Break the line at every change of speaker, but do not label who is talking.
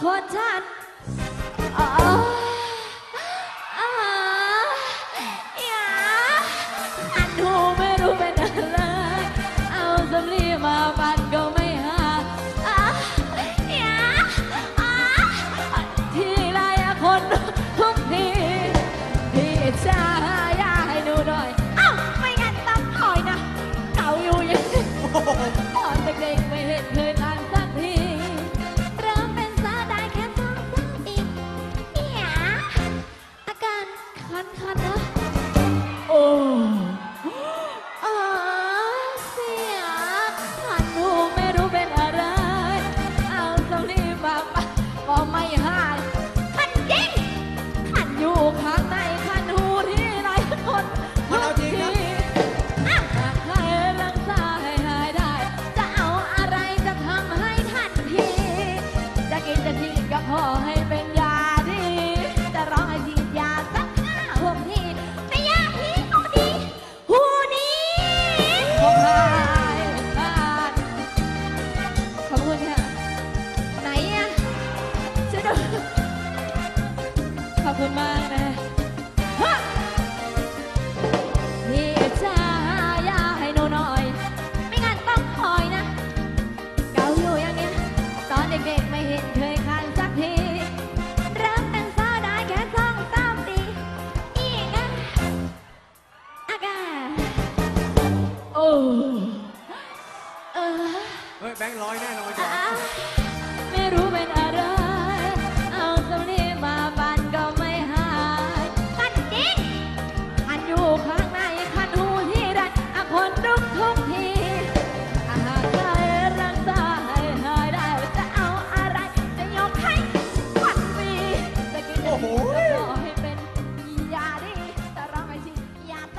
kotan ดูข
อ
บคุณมากนะพี่จ้ายาให้หนูหน่อย ไม่งั้นต้องคอยนะ เก่าอยู่อย่างนี้ตอนเด็กๆไม่เห็นเคยคันสักทีเริ่มเป็นสาวได้แค่สองสามปีอีกนะอากาโอ้เออ
เฮ้ยแบงค์ร้อยแน่นอนจ้ะ
ไม่รู้เป็นอะไร how